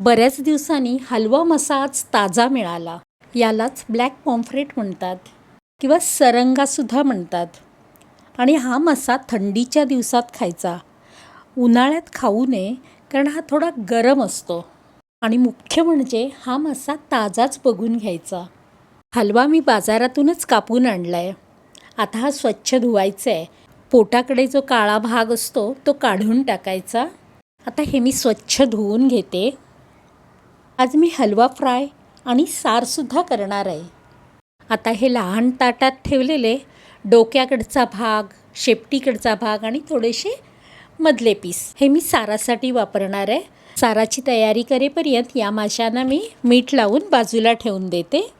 बऱ्याच दिवसांनी हलवा मसा आज ताजा मिळाला. यालाच ब्लॅक पॉम्फ्रेट म्हणतात किंवा सरंगासुद्धा म्हणतात. आणि हा मसा थंडीच्या दिवसात खायचा. उन्हाळ्यात खाऊ नये कारण हा थोडा गरम असतो. आणि मुख्य म्हणजे हा मसा ताजाच बघून घ्यायचा. हलवा मी बाजारातूनच कापून आणला आहे आता हा स्वच्छ धुवायचा आहे पोटाकडे जो काळा भाग असतो तो काढून टाकायचा. आता हे मी स्वच्छ धुवून घेते. आज मी हलवा फ्राय आणि सारसुद्धा करणार आहे. आता हे लहान ताटात ठेवलेले डोक्याकडचा भाग शेपटीकडचा भाग आणि थोडेसे मधले पीस हे मी सारासाठी वापरणार आहे. साराची तयारी करेपर्यंत या माशांना मी मीठ लावून बाजूला ठेवून देते.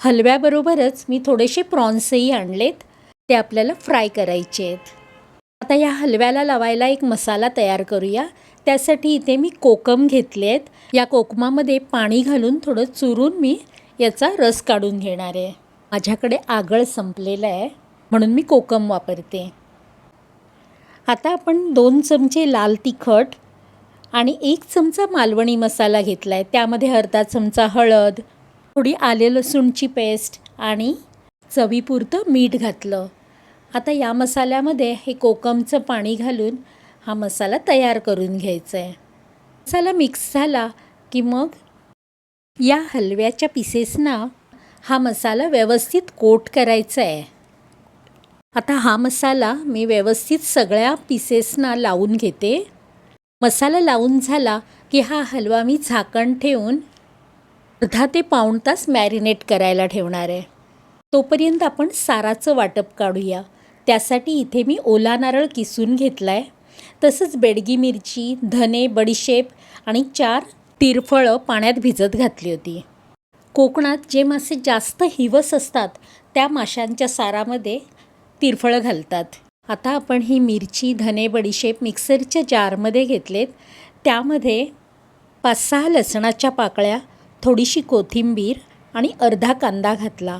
हलव्याबरोबरच मी थोडेसे प्रॉन्सही आणलेत. ते आपल्याला फ्राय करायचे आहेत. आता या हलव्याला लावायला एक मसाला तयार करूया. त्यासाठी इथे मी कोकम घेतले आहेत या कोकमामध्ये पाणी घालून थोडं चुरून मी याचा रस काढून घेणार आहे. माझ्याकडे आगळ संपलेलं आहे म्हणून मी कोकम वापरते. आता आपण दोन चमचे लाल तिखट आणि एक चमचा मालवणी मसाला घेतला आहे त्यामध्ये अर्धा चमचा हळद थोडी आले लसूणची पेस्ट आणि चवीपुरतं मीठ घातलं. आता या मसाल्यामध्ये हे कोकमचं पाणी घालून हा मसाला तयार करून घ्यायचा आहे मसाला मिक्स झाला की मग? या हलव्याच्या पिसेसना हा मसाला व्यवस्थित कोट करायचा आहे आता हा मसाला मी व्यवस्थित सगळ्या पिसेसना लावून घेते. मसाला लावून झाला की हा हलवा मी झाकण ठेवून अर्धा ते पाऊण तास मॅरिनेट करायला ठेवणार आहे. तोपर्यंत आपण साराचं वाटप काढूया. त्यासाठी इथे मी ओला नारळ किसून घेतला आहे तसंच बेडगी मिरची धने बडीशेप आणि चार तिरफळं पाण्यात भिजत घातली होती. कोकणात जे मासे जास्त हिवस असतात त्या माशांच्या सारामध्ये तिरफळं घालतात. आता आपण ही मिरची धने बडीशेप मिक्सरच्या जारमध्ये घेतलेत. त्यामध्ये पाच सहा लसणाच्या पाकळ्या थोडीशी कोथिंबीर आणि अर्धा कांदा घातला.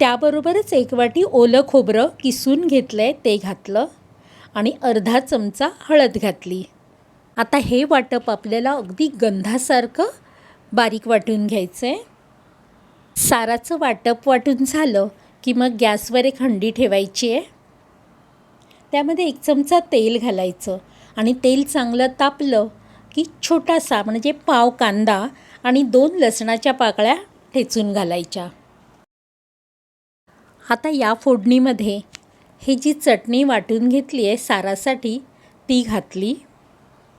त्याबरोबरच एक वाटी ओलं खोबरं किसून घेतलं आहे ते घातलं आणि अर्धा चमचा हळद घातली. आता हे वाटप आपल्याला अगदी गंधासारखं बारीक वाटून घ्यायचं आहे साराचं वाटप वाटून झालं की मग गॅसवर एक हंडी ठेवायची आहे. त्यामध्ये एक चमचा तेल घालायचं आणि तेल चांगलं तापलं की छोटासा म्हणजे पाव कांदा आणि दोन लसणाच्या पाकळ्या ठेचून घालायच्या. आता या फोडणीमध्ये ही जी चटणी वाटून घेतली आहे सारासाठी ती घातली.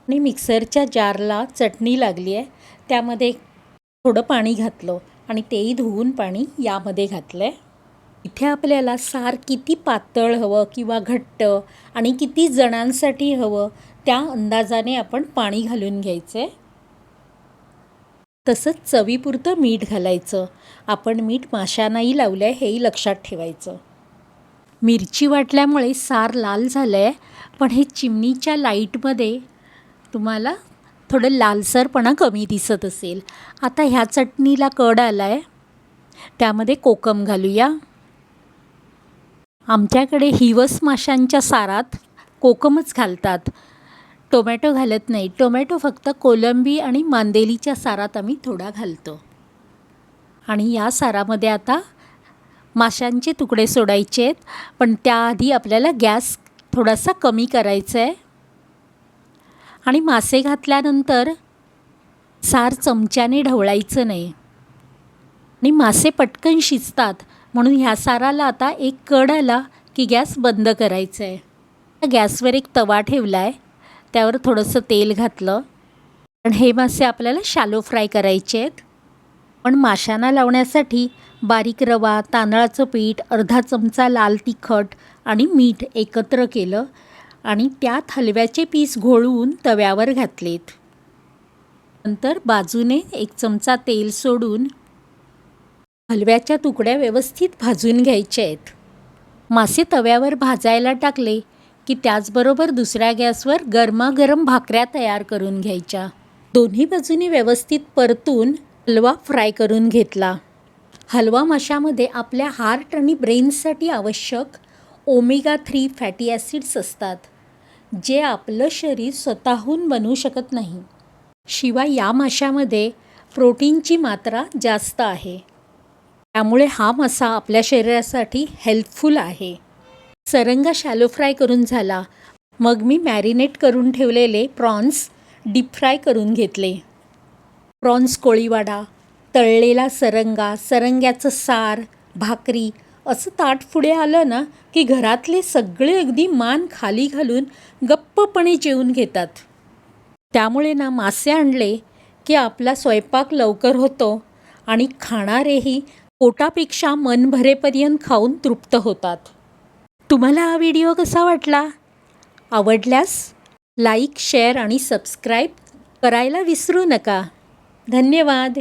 आणि मिक्सरच्या जारला चटणी लागली आहे. त्यामध्ये थोडं पाणी घातलं आणि तेही धुवून पाणी यामध्ये घातलं आहे इथे आपल्याला सार किती पातळ हवं किंवा घट्ट आणि किती जणांसाठी हवं त्या अंदाजाने आपण पाणी घालून घ्यायचं आहे तसंच चवीपुरतं मीठ घालायचं. आपण मीठ माशांनाही लावलं आहे हेही लक्षात ठेवायचं. मिरची वाटल्यामुळे सार लाल झालं आहे पण हे चिमणीच्या लाईटमध्ये तुम्हाला थोडं लालसरपणा कमी दिसत असेल. आता ह्या चटणीला कड आला आहे त्यामध्ये कोकम घालूया. आमच्याकडे हिवस माशांच्या सारात कोकमच घालतात. टोमॅटो घालत नाही. टोमॅटो फक्त कोलंबी आणि मांदेलीच्या सारात आम्ही थोडा घालतो. आणि या सारामध्ये आता माशांचे तुकडे सोडायचे आहेत. पण त्याआधी आपल्याला गॅस थोडासा कमी करायचा आहे आणि मासे घातल्यानंतर सार चमच्याने ढवळायचं नाही. आणि मासे पटकन शिजतात. म्हणून ह्या साराला आता एक कड आला की गॅस बंद करायचं आहे गॅसवर एक तवा ठेवला आहे त्यावर थोडंसं तेल घातलं. पण हे मासे आपल्याला शालो फ्राय करायचे आहेत. पण माशांना लावण्यासाठी बारीक रवा तांदळाचं पीठ अर्धा चमचा लाल तिखट आणि मीठ एकत्र केलं आणि त्यात हलव्याचे पीस घोळवून तव्यावर घातलेत. नंतर बाजूने एक चमचा तेल सोडून हलव्याच्या तुकड्या व्यवस्थित भाजून घ्यायच्या आहेत. मासे तव्यावर भाजायला टाकले की त्याचबरोबर दुसऱ्या गॅसवर गरमागरम भाकऱ्या तयार करून घ्यायच्या. दोन्ही बाजूनी व्यवस्थित परतून हलवा फ्राय करून घेतला. हलवा माशामध्ये आपल्या हार्ट आणि ब्रेनसाठी आवश्यक ओमेगा थ्री फॅटी ॲसिड्स असतात. जे आपलं शरीर स्वतःहून बनवू शकत नाही. शिवाय या माशामध्ये प्रोटीनची मात्रा जास्त आहे. त्यामुळे हा मासा आपल्या शरीरासाठी हेल्पफुल आहे. सरंगा शॅलो फ्राय करून झाला. मग मी मॅरिनेट करून ठेवलेले प्रॉन्स डीप फ्राय करून घेतले. प्रॉन्स कोळीवाडा तळलेला सरंगा सरंग्याचं सार भाकरी असं ताट पुढे आलं ना की घरातले सगळे अगदी मान खाली घालून गप्पपणे जेवून घेतात. त्यामुळे ना मासे आणले की आपला स्वयंपाक लवकर होतो आणि खाणारेही पोटापेक्षा मन भरेपर्यंत खाऊन तृप्त होतात. तुम्हाला हा व्हिडिओ कसा वाटला? आवडल्यास लाईक शेअर आणि सबस्क्राईब करायला विसरू नका. धन्यवाद.